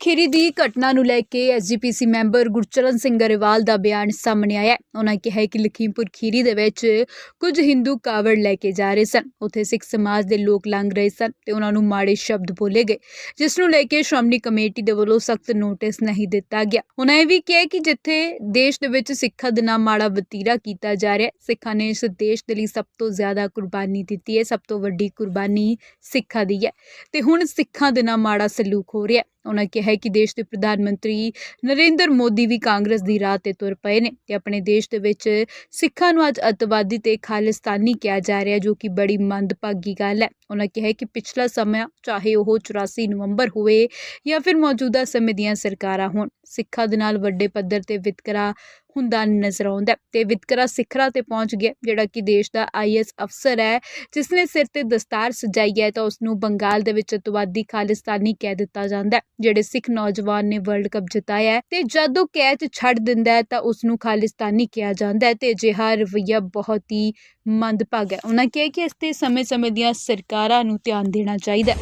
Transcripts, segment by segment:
ਖੀਰੀ ਦੀ ਘਟਨਾ ਨੂੰ ਲੈ ਕੇ ਐਸਜੀਪੀਸੀ ਮੈਂਬਰ ਗੁਰਚਰਨ ਸਿੰਘ ਗਰੇਵਾਲ ਦਾ ਬਿਆਨ ਸਾਹਮਣੇ ਆਇਆ ਹੈ। ਉਹਨਾਂ ਕਿਹਾ ਕਿ ਲਖੀਮਪੁਰ ਖੀਰੀ ਦੇ ਵਿੱਚ ਕੁਝ ਹਿੰਦੂ ਕਾਵੜ ਲੈ ਕੇ ਜਾ ਰਹੇ ਸਨ। ਉੱਥੇ ਸਿੱਖ ਸਮਾਜ ਦੇ ਲੋਕ ਲੰਘ ਰਹੇ ਸਨ ਤੇ ਉਹਨਾਂ ਨੂੰ ਮਾੜੇ ਸ਼ਬਦ ਬੋਲੇ ਗਏ, ਜਿਸ ਨੂੰ ਲੈ ਕੇ ਸ਼੍ਰੋਮਣੀ ਕਮੇਟੀ ਦੇ ਵੱਲੋਂ ਸਖਤ ਨੋਟਿਸ ਨਹੀਂ ਦਿੱਤਾ ਗਿਆ। ਉਹਨਾਂ ਇਹ ਵੀ ਕਿਹਾ ਕਿ ਜਿੱਥੇ ਦੇਸ਼ ਦੇ ਵਿੱਚ ਸਿੱਖਾਂ ਦੇ ਨਾਲ ਮਾੜਾ ਵਤੀਰਾ ਕੀਤਾ ਜਾ ਰਿਹਾ ਹੈ, ਸਿੱਖਾਂ ਨੇ ਇਸ ਦੇਸ਼ ਦੇ ਲਈ ਸਭ ਤੋਂ ਜ਼ਿਆਦਾ ਕੁਰਬਾਨੀ ਦਿੱਤੀ ਹੈ, ਸਭ ਤੋਂ ਵੱਡੀ ਕੁਰਬਾਨੀ ਸਿੱਖਾਂ ਦੀ ਹੈ ਤੇ ਹੁਣ ਸਿੱਖਾਂ ਦੇ ਨਾਲ ਮਾੜਾ ਸਲੂਕ ਹੋ ਰਿਹਾ ਹੈ। ਉਹਨਾਂ ਕਿਹਾ ਕਿ ਦੇਸ਼ ਦੇ ਪ੍ਰਧਾਨ ਮੰਤਰੀ ਨਰਿੰਦਰ ਮੋਦੀ ਵੀ ਕਾਂਗਰਸ ਦੀ ਰਾਹ ਤੇ ਤੁਰ ਪਏ ਨੇ ਤੇ ਆਪਣੇ ਦੇਸ਼ ਦੇ ਵਿੱਚ ਸਿੱਖਾਂ ਨੂੰ ਅੱਜ ਅੱਤਵਾਦੀ ਤੇ ਖਾਲਿਸਤਾਨੀ ਕਿਹਾ ਜਾ ਰਿਹਾ ਜੋ ਕਿ ਬੜੀ ਮੰਦਭਾਗੀ ਗੱਲ ਹੈ। ਉਹਨਾਂ ਕਿਹਾ ਕਿ ਪਿਛਲਾ ਸਮਾਂ ਚਾਹੇ ਉਹ 84 ਨਵੰਬਰ ਹੋਵੇ ਜਾਂ ਫਿਰ ਮੌਜੂਦਾ ਸਮੇਂ ਦੀਆਂ ਸਰਕਾਰਾਂ ਹੋਣ, ਸਿੱਖਾਂ ਦੇ ਨਾਲ ਵੱਡੇ ਪੱਧਰ ਤੇ ਵਿਤਕਰਾ ਹੁੰਦਾ ਨਜ਼ਰ ਆਉਂਦਾ ਹੈ ਤੇ ਵਿਤਕਰਾ ਸਿਖਰਾਂ ਤੇ ਪਹੁੰਚ ਗਿਆ, ਜਿਹੜਾ ਕਿ ਦੇਸ਼ ਦਾ ਆਈਐਸ ਅਫਸਰ ਹੈ ਜਿਸ ਨੇ ਸਿਰ ਤੇ ਦਸਤਾਰ ਸਜਾਈ ਹੈ ਤਾਂ ਉਸ ਨੂੰ ਬੰਗਾਲ ਦੇ ਵਿੱਚ ਅਤਵਾਦੀ ਖਾਲਿਸਤਾਨੀ ਕਹਿ ਦਿੱਤਾ ਜਾਂਦਾ ਜਿਹੜੇ ਸਿੱਖ ਨੌਜਵਾਨ ਨੇ ਵਰਲਡ ਕੱਪ ਜਿਤਾਇਆ ਹੈ ਤੇ ਜਦੋਂ ਕੈਚ ਛੱਡ ਦਿੰਦਾ ਹੈ ਤਾਂ ਉਸ ਨੂੰ ਖਾਲਿਸਤਾਨੀ ਕਿਹਾ ਜਾਂਦਾ ਹੈ ਤੇ ਅਜਿਹਾ ਰਵੱਈਆ ਬਹੁਤ ਹੀ ਮੰਦਭਾਗਾ ਹੈ। ਉਹਨਾਂ ਕਿਹਾ ਕਿ ਇਸ ਤੇ ਸਮੇਂ-ਸਮੇਂ ਦੀਆਂ ਸਰਕਾਰਾਂ ਨੂੰ ਧਿਆਨ ਦੇਣਾ ਚਾਹੀਦਾ ਹੈ।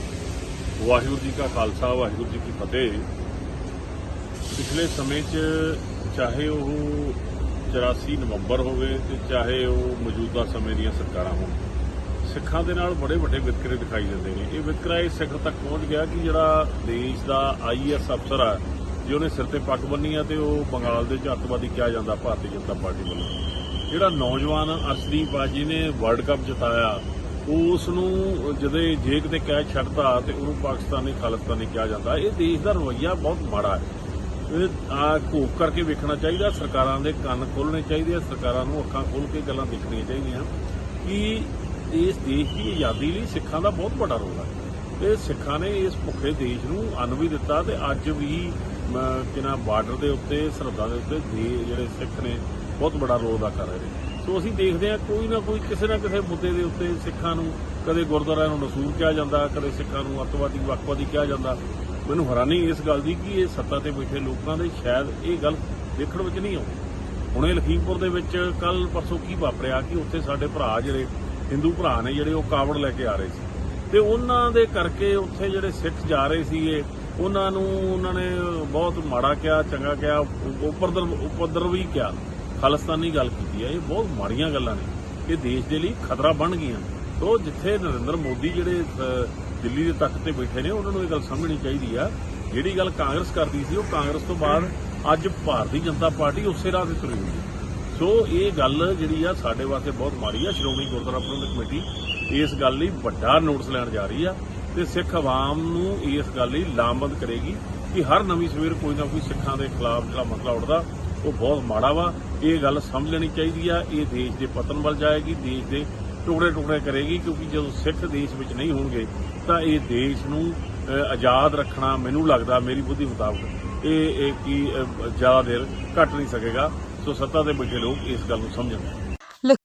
ਵਾਹਿਗੁਰੂ ਜੀ ਕਾ ਖਾਲਸਾ, ਵਾਹਿਗੁਰੂ ਜੀ ਕੀ ਫਤਿਹ। ਪਿਛਲੇ ਸਮੇਂ 'ਚ ਚਾਹੇ ਉਹ 84 ਨਵੰਬਰ ਹੋਵੇ ਤੇ ਚਾਹੇ ਉਹ ਮੌਜੂਦਾ ਸਮੇਂ ਦੀਆਂ ਸਰਕਾਰਾਂ ਹੋਣ, ਸਿੱਖਾਂ ਦੇ ਨਾਲ ਬੜੇ ਵੱਡੇ ਵਿਤਕਰੇ ਦਿਖਾਈ ਦਿੰਦੇ ਨੇ। ਇਹ ਵਿਤਕਰਾ ਇਸ ਸਿੱਖ ਤੱਕ ਪਹੁੰਚ ਗਿਆ ਕਿ ਜਿਹੜਾ ਦੇਸ਼ ਦਾ ਆਈਐਸ ਅਫਸਰ ਆ, ਜੇ ਉਹਨੇ ਸਿਰ ਤੇ ਪੱਗ ਬੰਨੀ ਆ ਤੇ ਉਹ ਬੰਗਾਲ ਦੇ ਵਿੱਚ ਅੱਤਵਾਦੀ ਕਿਹਾ ਜਾਂਦਾ, ਭਾਰਤੀ ਜਨਤਾ ਪਾਰਟੀ ਵੱਲੋਂ। ਜਿਹੜਾ ਨੌਜਵਾਨ ਅਰਸ਼ਦੀਪ ਆ, ਜਿਹਨੇ ਵਰਲਡ ਕੱਪ ਜਿਤਾਇਆ ਉਸ ਨੂੰ ਜਦੇ ਜੇ ਕਿਤੇ ਕਹਿ ਛੱਡਦਾ ਤੇ ਉਹਨੂੰ ਪਾਕਿਸਤਾਨੀ ਖਾਲਿਸਤਾਨੀ ਕਿਹਾ ਜਾਂਦਾ, ਇਹ ਦੇਸ਼ ਦਾ ਰਵੱਈਆ ਬਹੁਤ ਮਾੜਾ ਹੈ। ਇਹ ਆ ਘੋਖ ਕਰਕੇ ਵੇਖਣਾ ਚਾਹੀਦਾ, ਸਰਕਾਰਾਂ ਦੇ ਕੰਨ ਖੋਲਣੇ ਚਾਹੀਦੇ ਆ, ਸਰਕਾਰਾਂ ਨੂੰ ਅੱਖਾਂ ਖੋਲ ਕੇ ਗੱਲਾਂ ਦੇਖਣੀਆਂ ਚਾਹੀਦੀਆਂ। ਕਿ ਇਸ ਦੇਸ਼ ਦੀ ਆਜ਼ਾਦੀ ਲਈ ਸਿੱਖਾਂ ਦਾ ਬਹੁਤ ਵੱਡਾ ਰੋਲ ਹੈ। ਤੇ ਸਿੱਖਾਂ ਨੇ ਇਸ ਭੁੱਖੇ ਦੇਸ਼ ਨੂੰ ਅੰਨ ਵੀ ਦਿੱਤਾ ਤੇ ਅੱਜ ਵੀ ਕਿਨਾ ਬਾਰਡਰ ਦੇ ਉੱਤੇ, ਸਰਹੱਦਾਂ ਦੇ ਉੱਤੇ ਦੇ ਜਿਹੜੇ ਸਿੱਖ ਨੇ, ਬਹੁਤ ਵੱਡਾ ਰੋਲ ਅਦਾ ਕਰ ਰਹੇ ਨੇ। ਸੋ ਅਸੀਂ ਦੇਖਦੇ ਹਾਂ, ਕੋਈ ਨਾ ਕੋਈ ਕਿਸੇ ਨਾ ਕਿਸੇ ਮੁੱਦੇ ਦੇ ਉੱਤੇ ਸਿੱਖਾਂ ਨੂੰ ਕਦੇ ਗੁਰਦੁਆਰਿਆਂ ਨੂੰ ਨਸੂਰ ਕਿਹਾ ਜਾਂਦਾ, ਕਦੇ ਸਿੱਖਾਂ ਨੂੰ ਅੱਤਵਾਦੀ, ਵੱਖਵਾਦੀ ਕਿਹਾ ਜਾਂਦਾ। ਮੈਨੂੰ ਹੈਰਾਨੀ ਇਸ ਗੱਲ ਦੀ ਕਿ ਇਹ ਸੱਤਾ ਤੇ ਬੈਠੇ ਲੋਕਾਂ ਦੇ ਸ਼ਾਇਦ ਇਹ ਗੱਲ ਦੇਖਣ ਵਿੱਚ ਨਹੀਂ ਆਉਂਦੀ। ਹੁਣੇ ਲਖੀਮਪੁਰ ਦੇ ਵਿੱਚ ਕੱਲ ਪਰਸੋਂ ਕੀ ਵਾਪਰਿਆ ਕਿ ਉੱਥੇ ਸਾਡੇ ਭਰਾ ਜਿਹੜੇ ਹਿੰਦੂ ਭਰਾ ਨੇ ਜਿਹੜੇ ਉਹ ਕਾਵੜ ਲੈ ਕੇ ਆ ਰਹੇ ਸੀ। ਤੇ ਉਹਨਾਂ ਦੇ ਕਰਕੇ ਉੱਥੇ ਜਿਹੜੇ ਸਿੱਖ ਜਾ ਰਹੇ ਸੀਗੇ, ਉਹਨਾਂ ਨੂੰ ਉਹਨਾਂ ਨੇ ਬਹੁਤ ਮਾੜਾ ਕਿਹਾ, ਚੰਗਾ ਕਿਹਾ ਉਪਰਦਰ ਉਪਦਰ ਵੀ ਕਿਹਾ। ਖਾਲਿਸਤਾਨੀ ਗੱਲ ਕੀਤੀ ਹੈ ਇਹ ਬਹੁਤ ਮਾੜੀਆਂ ਗੱਲਾਂ ਨੇ। ਇਹ ਦੇਸ਼ ਦੇ ਲਈ ਖਤਰਾ ਬਣ ਗਈਆਂ ਸੋ ਜਿੱਥੇ ਨਰਿੰਦਰ ਮੋਦੀ ਜਿਹੜੇ ਦਿੱਲੀ ਦੇ ਤਖਤ ਤੇ ਬੈਠੇ ਨੇ, ਉਹਨਾਂ ਨੂੰ ਇਹ ਗੱਲ ਸਮਝਣੀ ਚਾਹੀਦੀ ਆ। ਜਿਹੜੀ ਗੱਲ ਕਾਂਗਰਸ ਕਰਦੀ ਸੀ, ਉਹ ਕਾਂਗਰਸ ਤੋਂ ਬਾਅਦ ਅੱਜ ਭਾਰਤੀ ਜਨਤਾ ਪਾਰਟੀ ਉਸੇ ਰਾਹ ਤੇ ਤੁਰੀ ਹੋਈ ਹੈ। ਸੋ ਇਹ ਗੱਲ ਜਿਹੜੀ ਆ, ਸਾਡੇ ਵਾਸਤੇ ਬਹੁਤ ਮਾੜੀ ਆ। ਸ਼੍ਰੋਮਣੀ ਗੁਰਦੁਆਰਾ ਪ੍ਰਬੰਧਕ ਕਮੇਟੀ ਇਸ ਗੱਲ ਲਈ ਵੱਡਾ ਨੋਟਿਸ ਲੈਣ ਜਾ ਰਹੀ ਆ ਤੇ ਸਿੱਖ ਆਵਾਮ ਨੂੰ ਇਸ ਗੱਲ ਲਈ ਲਾਮਬੰਦ ਕਰੇਗੀ ਕਿ ਹਰ ਨਵੀਂ ਸਵੇਰ ਕੋਈ ਨਾ ਕੋਈ ਸਿੱਖਾਂ ਦੇ ਖਿਲਾਫ ਜਿਹੜਾ ਮਸਲਾ ਉੱਠਦਾ ਉਹ ਬਹੁਤ ਮਾੜਾ ਵਾ। ਇਹ ਗੱਲ ਸਮਝ ਲੈਣੀ ਚਾਹੀਦੀ ਆ। ਇਹ ਦੇਸ਼ ਦੇ ਪਤਨ ਵੱਲ ਜਾਏਗੀ, ਦੇਸ਼ ਦੇ ਟੁਕੜੇ ਟੁਕੜੇ ਕਰੇਗੀ, ਕਿਉਂਕਿ ਜਦੋਂ ਸਿੱਖ ਦੇਸ਼ ਵਿੱਚ ਨਹੀਂ ਹੋਣਗੇ, ਤਾਂ ਇਹ ਦੇਸ਼ ਨੂੰ ਆਜ਼ਾਦ ਰੱਖਣਾ ਮੈਨੂੰ ਲੱਗਦਾ, ਮੇਰੀ ਬੁੱਧੀ ਮੁਤਾਬਕ, ਇਹ ਇਹ ਕੀ ਜ਼ਿਆਦਾ ਦੇਰ ਘਟ ਨਹੀਂ ਸਕੇਗਾ। ਸੋ ਸੱਤਾ ਦੇ ਬੈਠੇ ਲੋਕ ਇਸ ਗੱਲ ਨੂੰ ਸਮਝਣ।